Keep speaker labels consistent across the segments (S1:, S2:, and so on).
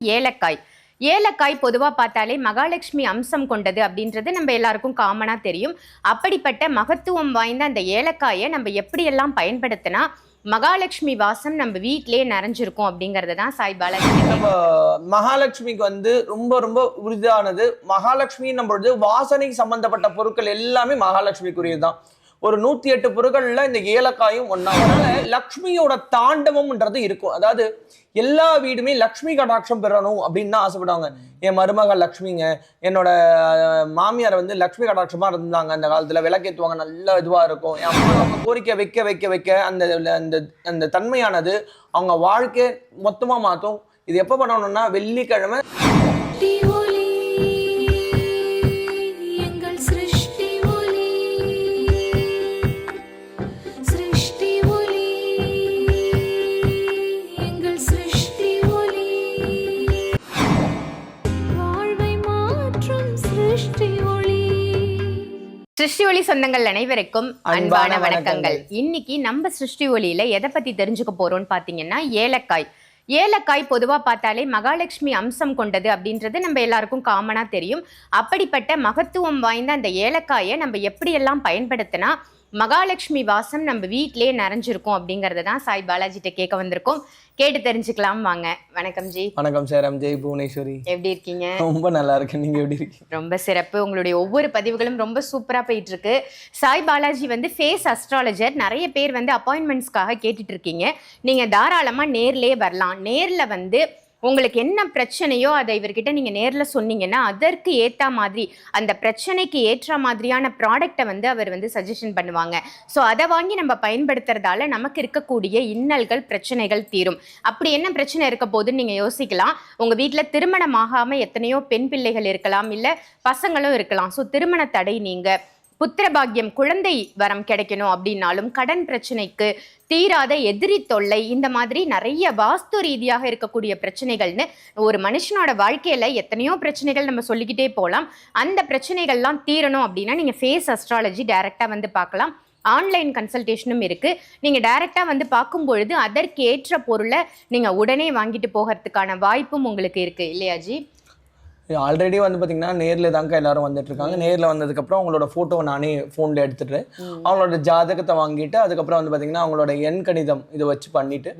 S1: ஏலக்காய். ஏலக்காய் பொதுவாக பார்த்தாலே மகாலட்சுமி அம்சம் கொண்டது அப்படின்றது நம்ம எல்லாருக்கும் காமனாக தெரியும். அப்படிப்பட்ட மகத்துவம் வாய்ந்த அந்த ஏலக்காயை நம்ம எப்படியெல்லாம் பயன்படுத்தினா மகாலட்சுமி வாசம் நம்ம வீட்டிலேயே நிறைஞ்சிருக்கும் அப்படிங்கிறது தான் சாய் பாலாஜி
S2: நம்ம மகாலட்சுமிக்கு வந்து ரொம்ப ரொம்ப உறுதியானது மகாலட்சுமி பொழுது வாசனைக்கு சம்பந்தப்பட்ட பொருட்கள் எல்லாமே மகாலட்சுமிக்குரியது தான் ஒரு நூத்தி எட்டு பொருட்கள்ல இந்த ஏலக்காயும் ஒன்னா லக்ஷ்மியோட தாண்டவம்ன்றது இருக்கும். அதாவது எல்லா வீடுமே லக்ஷ்மி கடாட்சம் பெறணும் அப்படின்னு தான் ஆசைப்படுவாங்க. என் மருமக லக்ஷ்மிங்க என்னோட மாமியார் வந்து லக்ஷ்மி கடாட்சமா இருந்தாங்க அந்த காலத்துல. விளக்கேற்றுவாங்க நல்ல இதுவா இருக்கும். என் அம்மா கோரிக்கை வைக்க வைக்க வைக்க அந்த அந்த அந்த தன்மையானது அவங்க வாழ்க்கை மொத்தமா மாத்தும் இது எப்ப பண்ணணும்னா வெள்ளிக்கிழமை
S3: ஒளி
S1: சொந்தங்கள் அனைவருக்கும் அன்பான வணக்கங்கள். இன்னைக்கு நம்ம சிருஷ்டி ஒளியில எதை பத்தி தெரிஞ்சுக்க போறோம்னு பாத்தீங்கன்னா ஏலக்காய். ஏலக்காய் பொதுவாக பார்த்தாலே மகாலட்சுமி அம்சம் கொண்டது அப்படின்றது நம்ம எல்லாருக்கும் காமனாக தெரியும். அப்படிப்பட்ட மகத்துவம் வாய்ந்த அந்த ஏலக்காயை நம்ம எப்படியெல்லாம் பயன்படுத்தினா மகாலட்சுமி வாசம் நம்ம வீட்டிலேயே நிறைஞ்சிருக்கும் அப்படிங்கறத தான் சாய் பாலாஜிட்ட கேட்க வந்திருக்கோம். கேட்டு தெரிஞ்சுக்கலாம் வாங்க. வணக்கம் ஜி.
S2: வணக்கம் சேரம் ஜெய் புவனேஸ்வரி
S1: எப்படி இருக்கீங்க?
S2: ரொம்ப நல்லா இருக்கு நீங்க எப்படி இருக்கீங்க?
S1: ரொம்ப சிறப்பு. உங்களுடைய ஒவ்வொரு பதிவுகளும் ரொம்ப சூப்பரா போயிட்டு இருக்கு. சாய் பாலாஜி வந்து ஃபேஸ் அஸ்ட்ராலஜர் நிறைய பேர் வந்து அப்பாயின்மெண்ட்ஸ்க்காக கேட்டுட்டு இருக்கீங்க. நீங்க தாராளமா நேர்லயே வரலாம். நேர்ல வந்து உங்களுக்கு என்ன பிரச்சனையோ அதை இவர்கிட்ட நீங்கள் நேரில் சொன்னீங்கன்னா அதற்கு ஏற்ற மாதிரி அந்த பிரச்சனைக்கு ஏற்ற மாதிரியான ப்ராடக்ட்டை வந்து அவர் வந்து சஜஷன் பண்ணுவாங்க. ஸோ அதை வாங்கி நம்ம பயன்படுத்துறதால நமக்கு இருக்கக்கூடிய இன்னல்கள் பிரச்சனைகள் தீரும். அப்படி என்ன பிரச்சனை இருக்க போதுன்னு நீங்கள் யோசிக்கலாம். உங்கள் வீட்டில் திருமணம் ஆகாமல் எத்தனையோ பெண் பிள்ளைகள் இருக்கலாம் இல்லை பசங்களும் இருக்கலாம். ஸோ திருமண தடை நீங்கள் புத்திரபாகியம் குழந்தை வரம் கிடைக்கணும் அப்படின்னாலும் கடன் பிரச்சனைக்கு தீராத எதிரி தொல்லை இந்த மாதிரி நிறைய வாஸ்து ரீதியாக இருக்கக்கூடிய பிரச்சனைகள்னு ஒரு மனுஷனோட வாழ்க்கையில் எத்தனையோ பிரச்சனைகள் நம்ம சொல்லிக்கிட்டே போகலாம். அந்த பிரச்சனைகள்லாம் தீரணும் அப்படின்னா நீங்கள் ஃபேஸ் அஸ்ட்ராலஜி டைரெக்டாக வந்து பார்க்கலாம். ஆன்லைன் கன்சல்டேஷனும் இருக்குது நீங்கள் டைரெக்டாக வந்து பார்க்கும் பொழுது அதற்கு ஏற்ற பொருளை நீங்கள் உடனே வாங்கிட்டு போகிறதுக்கான வாய்ப்பும் உங்களுக்கு இருக்குது இல்லையா ஜி?
S2: ஆல்ரெடி வந்து பாத்தீங்கன்னா நேர்ல தாங்க எல்லாரும் வந்துட்டு இருக்காங்க. நேர்ல வந்ததுக்கு அப்புறம் அவங்களோட போட்டோவை நானே போன்ல எடுத்துட்டு அவங்களோட ஜாதகத்தை வாங்கிட்டு அதுக்கப்புறம் வந்து பாத்தீங்கன்னா அவங்களோட எண் கணிதம் இதை வச்சு பண்ணிட்டு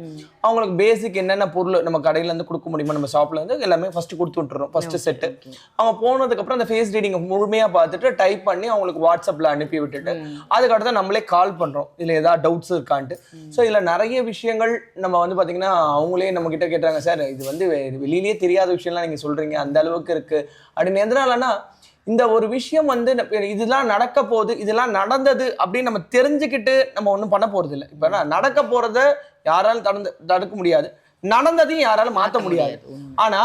S2: அவங்களுக்கு பேசிக் என்னென்ன பொருள் நம்ம கடையில இருந்து கொடுக்க முடியுமோ நம்ம ஷாப்ல இருந்து எல்லாமே ஃபர்ஸ்ட் கொடுத்து விட்டுறோம் ஃபர்ஸ்ட் செட்டு அவங்க போனதுக்கு அப்புறம் அந்த ஃபேஸ் ரீடிங் முழுமையா பார்த்துட்டு டைப் பண்ணி அவங்களுக்கு வாட்ஸ்அப்ல அனுப்பி விட்டுட்டு அதுக்கடுத்து நம்மளே கால் பண்றோம். இதுல ஏதாவது டவுட்ஸ் இருக்கான்ட்டு. ஸோ இதுல நிறைய விஷயங்கள் நம்ம வந்து பாத்தீங்கன்னா அவங்களே நம்ம கிட்ட கேட்டாங்க சார் இது வந்து வெளியிலேயே தெரியாத விஷயம்லாம் நீங்க சொல்றீங்க. அந்த அளவுக்கு இருக்கு. அப்படின்னு எதனாலன்னா இந்த ஒரு விஷயம் வந்து இதெல்லாம் நடக்க போகுது இதெல்லாம் நடந்தது அப்படின்னு நம்ம தெரிஞ்சுக்கிட்டு நம்ம ஒன்றும் பண்ண போறது இல்லை இப்போ நடக்க போறத யாராலும் தடுந்து தடுக்க முடியாது. நடந்ததையும் யாராலும் மாற்ற முடியாது. ஆனா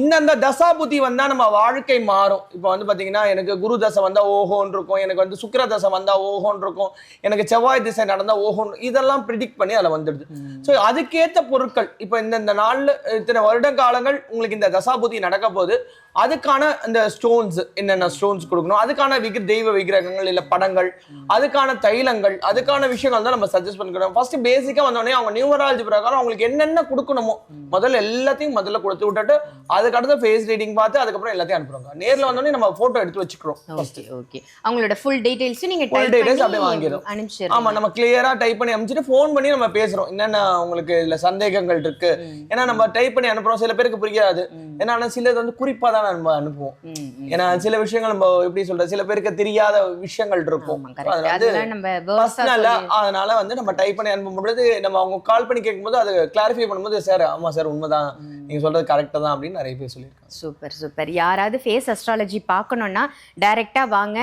S2: இந்தந்த தசாபுத்தி வந்தா நம்ம வாழ்க்கை மாறும். இப்போ வந்து பாத்தீங்கன்னா எனக்கு குரு தசை வந்தா ஓஹோன்னு இருக்கும் எனக்கு வந்து சுக்கிர தசை வந்தா ஓஹோன்னு இருக்கும் எனக்கு செவ்வாய் திசை நடந்தா ஓஹோன்னு இதெல்லாம் ப்ரிடிக்ட் பண்ணி அதில் வந்துடுது. ஸோ அதுக்கேற்ற பொருட்கள் இப்போ இந்த இந்த நாள்ல இத்தனை வருட காலங்கள் உங்களுக்கு இந்த தசாபுத்தி நடக்க போது அதுக்கான இந்த ஸ்டோன்ஸ் என்னென்ன ஸ்டோன்ஸ் கொடுக்கணும்? அதுக்கான விக தெய்வ விக்கிரகங்கள் இல்லை படங்கள் அதுக்கான தைலங்கள் அதுக்கான விஷயங்கள் தான் நம்ம சஜஸ்ட் பண்ணிக்கிறோம். ஃபர்ஸ்ட் பேசிக்காக வந்தோடனே அவங்க நியூமராலஜி பிரகாரம் அவங்களுக்கு என்னென்ன கொடுக்கணுமோ முதல்ல எல்லாத்தையும் முதல்ல கொடுத்து விட்டுட்டு அதுக்கடுத்து ஃபேஸ் ரீடிங் பார்த்து அதுக்கப்புறம் எல்லாத்தையும் அனுப்புறாங்க. நேர்ல வந்தோடனே நம்ம போட்டோ எடுத்து வச்சுக்கிறோம்
S1: ஓகே அவங்களோட ஃபுல் டீடைல்ஸும் நீங்க
S2: Full
S1: type
S2: details
S1: பண்ணி
S2: அப்படியே வாங்கிடும்.
S1: அனுப்பிச்சிடுறீங்க.
S2: ஆமா நம்ம கிளியரா டைப் பண்ணி அனுப்பிச்சிட்டு ஃபோன் பண்ணி நம்ம பேசுறோம். என்னென்ன உங்களுக்கு இதுல சந்தேகங்கள் இருக்கு? ஏன்னா நம்ம டைப் பண்ணி அனுப்புறோம். சில பேருக்கு புரியாது. ஏன்னா ஆனா சிலது வந்து குறிப்பா தான் நம்ம அனுப்புவோம். ஏன்னா சில விஷயங்கள் நம்ம எப்படி சொல்றது சில பேருக்கு தெரியாத விஷயங்கள் இருக்கும். அதனால வந்து நம்ம டைப் பண்ணி அனுப்பும் பொழுது நம்ம அவங்க கால் பண்ணி கேட்கும்போது அதை கிளாரிஃபை பண்ணும்போது சார் ஆமா சார் உண்மைதான். நீங்க சொல்றது கரெக்டா தான் அப்படின்னு நிறைய பேர் சொல்லியிருக்காங்க.
S1: Super super. யாராவது ஃபேஸ் அஸ்ட்ராலஜி பார்க்கணுன்னா டைரக்டா வாங்க.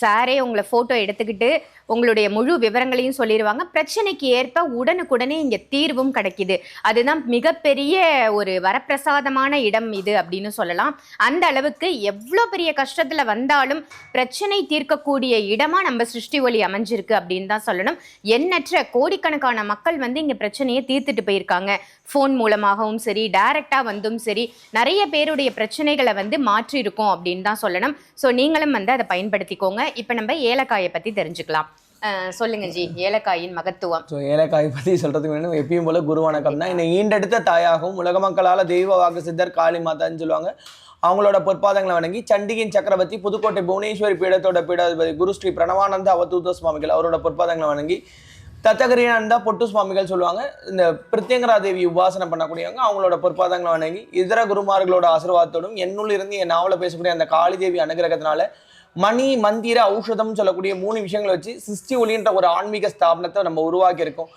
S1: சாரே உங்களை ஃபோட்டோ எடுத்துக்கிட்டு உங்களுடைய முழு விவரங்களையும் சொல்லிடுவாங்க பிரச்சனைக்கு ஏற்ப உடனுக்குடனே இங்கே தீர்வும் கிடைக்குது. அதுதான் மிகப்பெரிய ஒரு வரப்பிரசாதமான இடம் இது அப்படின்னு சொல்லலாம். அந்த அளவுக்கு எவ்வளோ பெரிய கஷ்டத்தில் வந்தாலும் பிரச்சனை தீர்க்கக்கூடிய இடமா நம்ம சிருஷ்டி ஒளி அமைஞ்சிருக்கு அப்படின்னு தான் சொல்லணும். எண்ணற்ற கோடிக்கணக்கான மக்கள் வந்து இங்கே பிரச்சனையை தீர்த்துட்டு போயிருக்காங்க. ஃபோன் மூலமாகவும் சரி டைரக்டாக வந்தும் சரி நிறைய பேருடைய பிரச்சனைகளை வந்து மாற்றிருக்கோம் அப்படின்னு தான் சொல்லணும். ஸோ நீங்களும் வந்து அதை பயன்படுத்திக்கோங்க. இப்போ நம்ம ஏலக்காயை பற்றி தெரிஞ்சுக்கலாம். சொல்லுங்க ஜி. ஏலக்காயின் மகத்துவம்.
S2: ஸோ ஏலக்காய் பற்றி சொல்றதுக்கு வேணும் எப்பயும் போல குரு வணக்கம் தான். என்னை ஈண்டெடுத்த தாயாகவும் உலக மக்களால் தெய்வ வாக்கு சித்தர் காளி மாதான்னு சொல்லுவாங்க. அவங்களோட பொற்பாதங்களை வணங்கி சண்டிகின் சக்கரவர்த்தி புதுக்கோட்டை புவனேஸ்வரி பீடத்தோட பீடாதிபதி குரு ஸ்ரீ பிரணவானந்த அவதூத சுவாமிகள் அவரோட பொற்பாதங்களை வணங்கி தத்தகரியானந்தா பொட்டு சுவாமிகள் சொல்லுவாங்க. இந்த பிரத்யங்கரா தேவி உபாசனை பண்ணக்கூடியவங்க அவங்களோட பொற்பாதங்களை வணங்கி இதர குருமார்களோட ஆசீர்வாதத்தோடும் என்னுள் இருந்து என் நாவல பேசக்கூடிய அந்த காளி தேவி அனுகிரகத்தினால மணி மந்திர ஔஷதம் சொல்லக்கூடிய மூணு விஷயங்களை வச்சு சிஸ்டி ஒளின்ற ஒரு ஆன்மீக ஸ்தாபனத்தை நம்ம உருவாக்கி இருக்கோம்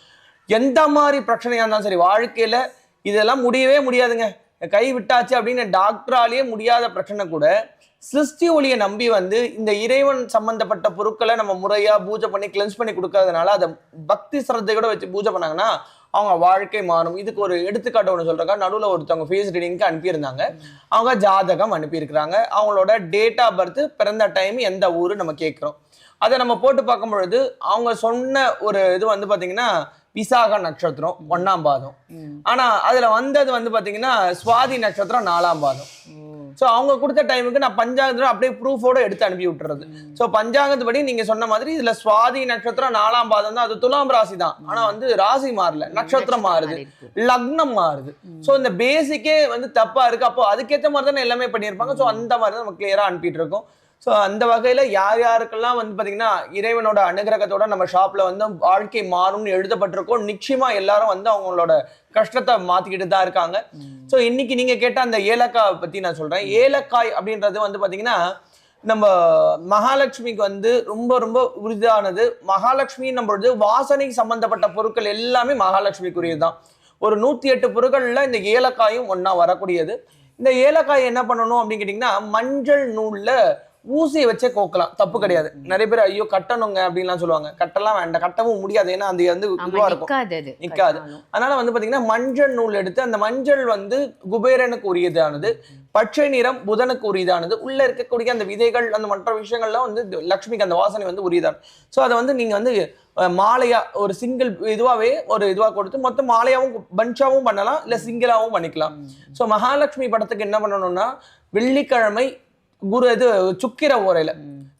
S2: எந்த மாதிரி பிரச்சனையாக இருந்தாலும் சரி வாழ்க்கையில இதெல்லாம் முடியவே முடியாதுங்க. கை விட்டாச்சு அப்படின்னு டாக்டராலேயே முடியாத பிரச்சனை கூட சிருஷ்டி ஒளியை நம்பி வந்து இந்த இறைவன் சம்பந்தப்பட்ட பொருட்களை நம்ம முறையா பூஜை பண்ணி கிளென்ஸ் பண்ணி கொடுக்கறதுனால அதை பக்தி சிரத்தையோட வச்சு பூஜை பண்ணாங்கன்னா அவங்க வாழ்க்கை மாறும். இதுக்கு ஒரு எடுத்துக்காட்டு ஒன்று சொல்றாங்க. நடுவில் ஒருத்தவங்க ஃபேஸ் ரீடிங்க்கு அனுப்பியிருந்தாங்க. அவங்க ஜாதகம் அனுப்பியிருக்கிறாங்க. அவங்களோட டேட் ஆஃப் பர்த் பிறந்த டைம் எந்த ஊர் நம்ம கேட்குறோம். அதை நம்ம போட்டு பார்க்கும் பொழுது அவங்க சொன்ன ஒரு இது வந்து பார்த்தீங்கன்னா விசாக நட்சத்திரம் ஒண்ணாம் பாதம். ஆனா அதுல வந்தது வந்து பாத்தீங்கன்னா சுவாதி நட்சத்திரம் நாலாம் பாதம். ஸோ அவங்க கொடுத்த டைமுக்கு நான் பஞ்சாங்கத்துல அப்படியே ப்ரூஃபோட எடுத்து அனுப்பி விட்டுறது. ஸோ பஞ்சாங்கத்து படி நீங்க சொன்ன மாதிரி இதுல சுவாதி நட்சத்திரம் நாலாம் பாதம் தான். அது துலாம் ராசி தான். ஆனா வந்து ராசி மாறல. நட்சத்திரம் மாறுது. லக்னம் மாறுது. ஸோ இந்த பேசிக்கே வந்து தப்பா இருக்கு. அப்போ அதுக்கேற்ற மாதிரி தானே எல்லாமே பண்ணியிருப்பாங்க. ஸோ அந்த மாதிரி தான் நம்ம கிளியரா அனுப்பிட்டு இருக்கோம். ஸோ அந்த வகையில யார் யாருக்கெல்லாம் வந்து பாத்தீங்கன்னா இறைவனோட அனுகிரகத்தோட நம்ம ஷாப்ல வந்து வாழ்க்கை மாறும்னு எழுதப்பட்டிருக்கோம் நிச்சயமா எல்லாரும் வந்து அவங்களோட கஷ்டத்தை மாத்திக்கிட்டு தான் இருக்காங்க. ஸோ இன்னைக்கு நீங்க கேட்ட அந்த ஏலக்காய் பத்தி நான் சொல்றேன். ஏலக்காய் அப்படின்றது வந்து பாத்தீங்கன்னா நம்ம மகாலட்சுமிக்கு வந்து ரொம்ப ரொம்ப உறுதியானது மகாலட்சுமி பொழுது வாசனை சம்பந்தப்பட்ட பொருட்கள் எல்லாமே மகாலட்சுமிக்குரியது தான். ஒரு நூத்தி எட்டு பொருட்கள்ல இந்த ஏலக்காயும் ஒண்ணா வரக்கூடியது. இந்த ஏலக்காய் என்ன பண்ணணும் அப்படின்னு கேட்டிங்கன்னா மஞ்சள் நூல்ல ஊசியை வச்சே கோக்கலாம். தப்பு கிடையாது. நிறைய பேர் ஐயோ கட்டணுங்க அப்படின்லாம் சொல்லுவாங்க. கட்டலாம் வேண்டாம். கட்டவும் முடியாது. ஏன்னா அது வந்து இதுவா இருக்கும்.
S1: நிக்காது.
S2: அதனால வந்து பாத்தீங்கன்னா மஞ்சள் நூல் எடுத்து அந்த மஞ்சள் வந்து குபேரனுக்கு உரியதானது பச்சை நிறம் புதனுக்கு உரியதானது உள்ள இருக்கக்கூடிய அந்த விதைகள் அந்த மற்ற விஷயங்கள்லாம் வந்து லக்ஷ்மிக்கு அந்த வாசனை வந்து உரியதானது. ஸோ அதை வந்து நீங்க வந்து மாலையா ஒரு சிங்கிள் இதுவாவே ஒரு இதுவா கொடுத்து மொத்தம் மாலையாவும் பஞ்சாவும் பண்ணலாம். இல்ல சிங்கிளாவும் பண்ணிக்கலாம். ஸோ மகாலட்சுமி படத்துக்கு என்ன பண்ணணும்னா வெள்ளிக்கிழமை குரு இது சுக்கிர ஓரையில.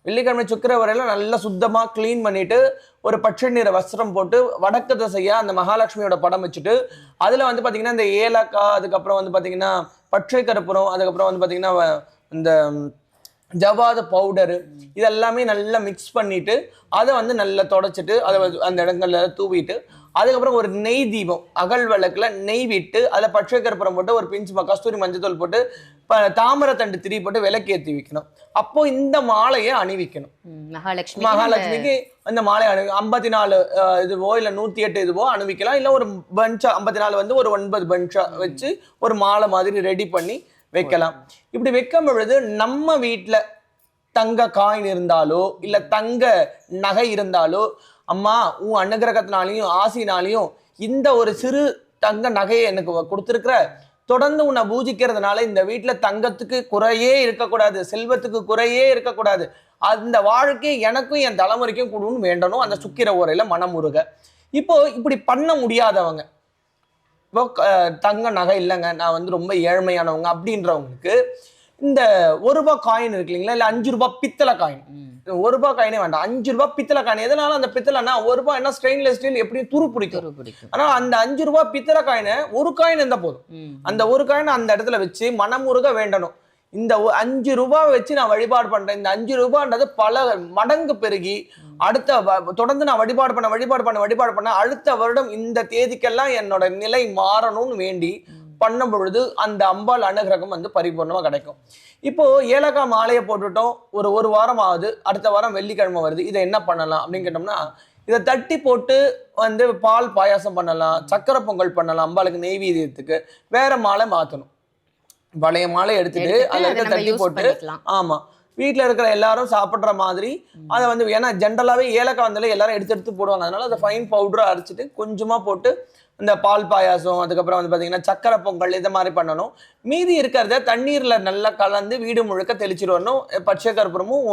S2: வெள்ளிக்கிழமை சுக்கிர ஓரையில நல்லா சுத்தமா க்ளீன் பண்ணிட்டு ஒரு பச்சை நிற வஸ்திரம் போட்டு வடக்கு திசையா அந்த மகாலட்சுமியோட படம் வச்சுட்டு அதுல வந்து பாத்தீங்கன்னா இந்த ஏலக்காய் அதுக்கப்புறம் வந்து பாத்தீங்கன்னா பச்சை கருப்புரம் அதுக்கப்புறம் வந்து பாத்தீங்கன்னா வ- இந்த ஜவாத பவுடரு இதெல்லாமே நல்லா மிக்ஸ் பண்ணிட்டு அதை வந்து நல்லா தொடச்சிட்டு அதை அந்த இடங்கள்ல தூவிட்டு அதுக்கப்புறம் ஒரு நெய் தீபம் அகல் விளக்குல நெய் விட்டு அதில் பச்சை கருப்பரம் போட்டு ஒரு பிஞ்சு கஸ்தூரி மஞ்சத்தூள் போட்டு ப- தாமரைத்தண்டு திரி போட்டு விளக்கேற்றி வைக்கணும். அப்போ இந்த மாலையை அணிவிக்கணும்.
S1: மகாலட்சுமி
S2: மகாலட்சுமிக்கு அந்த மாலை அணி ஐம்பத்தி நாலு இதுவோ இல்லை நூற்றி எட்டு இதுவோ அணிவிக்கலாம். இல்லை ஒரு பஞ்சா ஐம்பத்தி நாலு வந்து ஒரு ஒன்பது பஞ்சா வச்சு ஒரு மாலை மாதிரி ரெடி பண்ணி வைக்கலாம். இப்படி வைக்கும் பொழுது நம்ம வீட்டில் தங்க காயின் இருந்தாலோ இல்லை தங்க நகை இருந்தாலோ அம்மா உன் அனுகிரகத்தினாலையும் ஆசினாலையும் இந்த ஒரு சிறு தங்க நகையை எனக்கு கொடுத்துருக்குற தொடர்ந்து உன்னை பூஜிக்கிறதுனால இந்த வீட்டில் தங்கத்துக்கு குறையே இருக்கக்கூடாது செல்வத்துக்கு குறையே இருக்கக்கூடாது. அந்த வாழ்க்கை எனக்கும் என் தலைமுறைக்கும் கொடுன்னு வேண்டணும். அந்த சுக்கிர உரையில மனமுருக. இப்போ இப்படி பண்ண முடியாதவங்க இப்போ தங்க நகை இல்லைங்க. நான் வந்து ரொம்ப ஏழ்மையானவங்க அப்படின்றவங்களுக்கு இந்த ஒரு ரூபாய் காயின் இருக்கு இல்லைங்களா? இல்லை அஞ்சு ரூபாய் பித்தளை காயின் ஒரு ரூபாய் காயினே வேண்டாம். அஞ்சு ரூபாய் பித்தளை காயின் எதனால அந்த பித்தளைனா ஒரு ரூபாய் என்ன ஸ்டெயின்லெஸ் ஸ்டீல் எப்படியும் துரு பிடிக்கும். ஆனா அந்த அஞ்சு ரூபாய் பித்தளை காயினை ஒரு காயின் இருந்தா போதும். அந்த ஒரு காயினை அந்த இடத்துல வச்சு மனமுருக வேண்டணும். இந்த அஞ்சு ரூபாய் வச்சு நான் வழிபாடு பண்றேன். இந்த அஞ்சு ரூபான்றது பல மடங்கு பெருகி அடுத்த தொடர்ந்து நான் வழிபாடு பண்ண வழிபாடு பண்ண வழிபாடு பண்ண அடுத்த வருடம் இந்த தேதிக்கெல்லாம் என்னோட நிலை மாறணும்னு வேண்டி பண்ணும் பொழுது அந்த அம்பாள் அனுகிரகம் வந்து பரிபூர்ணமா கிடைக்கும். இப்போ ஏலக்காய் மாலையை போட்டுட்டோம். ஒரு ஒரு வாரம் ஆகுது அடுத்த வாரம் வெள்ளிக்கிழமை வருது. இதை என்ன பண்ணலாம் அப்படின்னு கேட்டோம்னா இதை தட்டி போட்டு வந்து பால் பாயாசம் பண்ணலாம் சக்கரை பொங்கல் பண்ணலாம் அம்பாளுக்கு நெய்வேத்தியத்துக்கு வேற மாலை மாத்தணும். பழைய மாலை எடுத்துட்டு
S1: அதை
S2: தட்டி போட்டு
S1: பண்ணிக்கலாம்.
S2: வீட்ல இருக்கிற எல்லாரும் சாப்பிடுற மாதிரி. அதை வந்து ஏன்னா ஜென்ரலாவே ஏலக்காய் வந்தாலே எல்லாரும் எடுத்து எடுத்து போடுவாங்க. அதனால அதை ஃபைன் பவுடரா அரைச்சிட்டு கொஞ்சமா போட்டு இந்த பால் பாயாசம் அதுக்கப்புறம் வந்து பாத்தீங்கன்னா சக்கரை பொங்கல் இதை மாதிரி பண்ணணும். மீதி இருக்கிறத தண்ணீர்ல நல்லா கலந்து வீடு முழுக்க தெளிச்சிட்டு வரணும் பச்சை கற்பூரமும்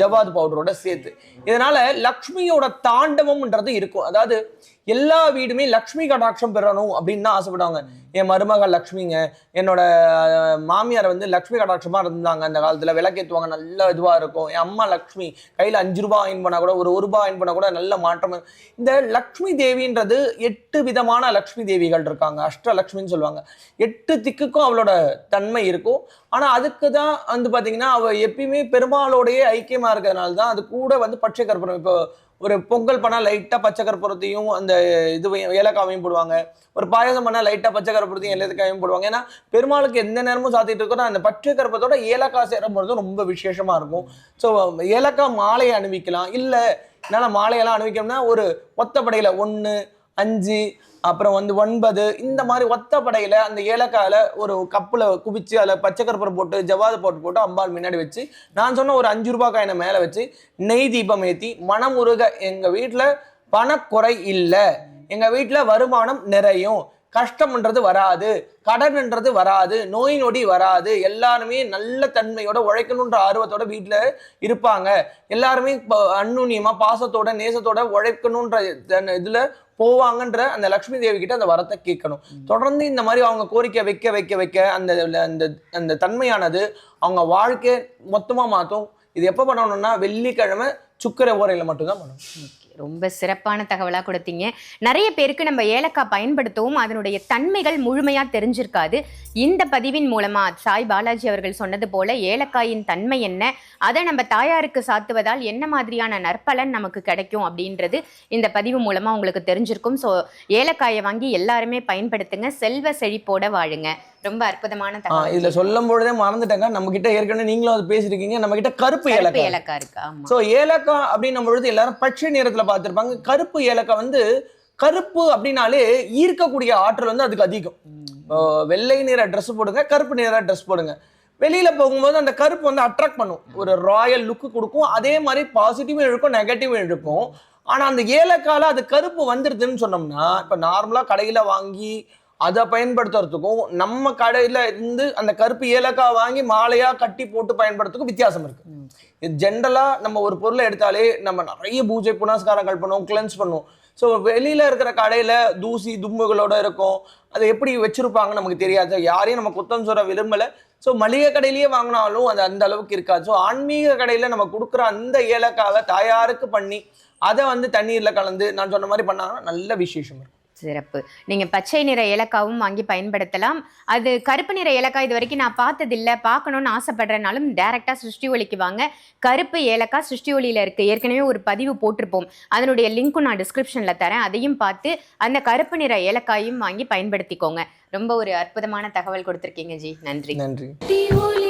S2: ஜவாது பவுடரோட சேர்த்து. இதனால லக்ஷ்மியோட தாண்டவம்ன்றது இருக்கும். அதாவது எல்லா வீடுமே லக்ஷ்மி கடாட்சம் பெறணும் அப்படின்னு தான் ஆசைப்படுவாங்க. என் மருமகள் லக்ஷ்மிங்க என்னோட மாமியார் வந்து லக்ஷ்மி கடாட்சமாக இருந்தாங்க அந்த காலத்தில். விளக்கேற்றுவாங்க நல்ல இதுவாக இருக்கும். என் அம்மா லக்ஷ்மி கையில் அஞ்சு ரூபா அயன் பண்ணால் கூட ஒரு ஒரு ரூபா அயன் பண்ணால் கூட நல்ல மாற்றம். இந்த லக்ஷ்மி தேவின்றது எட்டு விதமான லக்ஷ்மி தேவிகள் இருக்காங்க. அஷ்டலக்ஷ்மின்னு சொல்லுவாங்க. எட்டு திக்குக்கும் அவளோட தன்மை இருக்கும். ஆனால் அதுக்கு தான் வந்து பார்த்தீங்கன்னா அவள் எப்பயுமே பெருமாளோடயே ஐக்கியமாக இருக்கிறதுனால தான் அது கூட வந்து பச்சை கற்பூரம். இப்போ ஒரு பொங்கல் பண்ணால் லைட்டாக பச்சை கற்பூரத்தையும் அந்த இதுவையும் ஏலக்காவையும் போடுவாங்க. ஒரு பாயசம் பண்ணா லைட்டாக பச்சை கற்பூரத்தையும் ஏலக்காயும் போடுவாங்க. ஏன்னா பெருமாளுக்கு எந்த நேரமும் சாத்திட்டு இருக்கோ அந்த பச்சை கற்பூரத்தோட ஏலக்காய் சேரும் ரொம்ப விசேஷமாக இருக்கும். ஸோ ஏலக்காய் மாலையை அணிவிக்கலாம். இல்லை என்னால் மாலையெல்லாம் அணிவிக்கணும்னா ஒரு ஒத்தப்படையில் ஒன்று அஞ்சு அப்புறம் வந்து ஒன்பது இந்த மாதிரி ஒத்தப்படையில அந்த ஏலக்காயில ஒரு கப்புல குவிச்சு அதில் பச்சை கற்பூரம் போட்டு ஜவாது போட்டு போட்டு அம்பாள் முன்னாடி வச்சு நான் சொன்ன ஒரு அஞ்சு ரூபாய் காயினை மேலே வச்சு நெய் தீபம் ஏற்றி மனமுருக எங்க வீட்டில் பணக்குறை இல்லை. எங்க வீட்டில் வருமானம் நிறையும். கஷ்டம்ன்றது வராது. கடன்ன்றது வராது. நோய் நொடி வராது. எல்லாருமே நல்ல தன்மையோட உழைக்கணுன்ற ஆர்வத்தோட வீட்டில் இருப்பாங்க. எல்லாருமே ப- பாசத்தோட நேசத்தோட உழைக்கணுன்ற இதில் போவாங்கன்ற அந்த லக்ஷ்மி தேவி கிட்ட அந்த வரத்தை கேட்கணும். தொடர்ந்து இந்த மாதிரி அவங்க கோரிக்கை வைக்க வைக்க வைக்க அந்த அந்த அந்த தன்மையானது அவங்க வாழ்க்கையை மொத்தமா மாற்றும் இது எப்போ பண்ணணும்னா வெள்ளிக்கிழமை சுக்கர ஓரையில மட்டும்தான் பண்ணணும்.
S1: ரொம்ப சிறப்பான தகவலாக கொடுத்தீங்க. நிறைய பேருக்கு நம்ம ஏலக்காய் பயன்படுத்தவும் அதனுடைய தன்மைகள் முழுமையாக தெரிஞ்சிருக்காது. இந்த பதிவின் மூலமா சாய் பாலாஜி அவர்கள் சொன்னது போல ஏலக்காயின் தன்மை என்ன அதை நம்ம தாயாருக்கு சாத்துவதால் என்ன மாதிரியான நற்பலன் நமக்கு கிடைக்கும் அப்படின்றது இந்த பதிவு மூலமா உங்களுக்கு தெரிஞ்சிருக்கும். ஸோ ஏலக்காயை வாங்கி எல்லாருமே பயன்படுத்துங்க. செல்வ செழிப்போட வாழுங்க. ரொம்ப அற்புதமான
S2: இதுல சொல்லும் பொழுதே மறந்துட்டேங்க. நம்ம கிட்ட ஏற்கனவே நீங்களும் அது பேசிருக்கீங்க. நம்ம கிட்ட கருப்பு ஏலக்காய்.
S1: ஏலக்காய் இருக்கு
S2: ஸோ ஏலக்காய் அப்படின்னும் பொழுது எல்லாரும் பச்சை நிறத்துல பார்த்திருப்பாங்க. கருப்பு ஏலக்காய் வந்து கருப்பு அப்படின்னாலே ஈர்க்கக்கூடிய ஆற்றல் வந்து அதுக்கு அதிகம். வெள்ளை நிற ட்ரெஸ் போடுங்க கருப்பு நிற ட்ரெஸ் போடுங்க. வெளியில போகும்போது அந்த கருப்பு வந்து அட்ராக்ட் பண்ணும். ஒரு ராயல் லுக்கு கொடுக்கும். அதே மாதிரி பாசிட்டிவும் இருக்கும் நெகட்டிவும் இருக்கும் ஆனா அந்த ஏலக்கால அது கருப்பு வந்துருதுன்னு சொன்னோம்னா இப்ப நார்மலா கடையில வாங்கி அதை பயன்படுத்துறதுக்கும் நம்ம கடையில இருந்து அந்த கருப்பு ஏலக்காய் வாங்கி மாலையா கட்டி போட்டு பயன்படுறதுக்கும் வித்தியாசம் இருக்கு. இது ஜென்ரலா நம்ம ஒரு பொருளை எடுத்தாலே நம்ம நிறைய பூஜை புனஸ்காரங்கள் பண்ணுவோம் கிளென்ஸ் பண்ணுவோம். ஸோ வெளியில இருக்கிற கடையில தூசி தும்புகளோட இருக்கும். அதை எப்படி வச்சிருப்பாங்க நமக்கு தெரியாது. யாரையும் நம்ம குத்தம் சொல்ற விரும்பல. ஸோ மளிகை கடையிலேயே வாங்கினாலும் அது அந்த அளவுக்கு இருக்காது. ஸோ ஆன்மீக கடையில நம்ம கொடுக்குற அந்த ஏலக்காவை தாயாருக்கு பண்ணி அதை வந்து தண்ணீர்ல கலந்து நான் சொன்ன மாதிரி பண்ணாங்கன்னா நல்ல விசேஷம் இருக்கும்
S1: சிறப்பு. நீங்க பச்சை நிற ஏலக்காவும் வாங்கி பயன்படுத்தலாம். அது கருப்பு நிற ஏலக்காய் இது வரைக்கும் நான் பார்த்ததில்ல. பார்க்கணும்னு ஆசைப்படுறனாலும் டைரக்டா சிருஷ்டி ஒலிக்கு வாங்க. கருப்பு ஏலக்காய் சிருஷ்டி ஒலியில இருக்கு. ஏற்கனவே ஒரு பதிவு போட்டிருப்போம். அதனுடைய லிங்க்கும் நான் டிஸ்கிரிப்ஷன்ல தரேன். அதையும் பார்த்து அந்த கருப்பு நிற ஏலக்காயும் வாங்கி பயன்படுத்திக்கோங்க. ரொம்ப ஒரு அற்புதமான தகவல் கொடுத்துருக்கீங்க ஜி. நன்றி.
S2: நன்றி.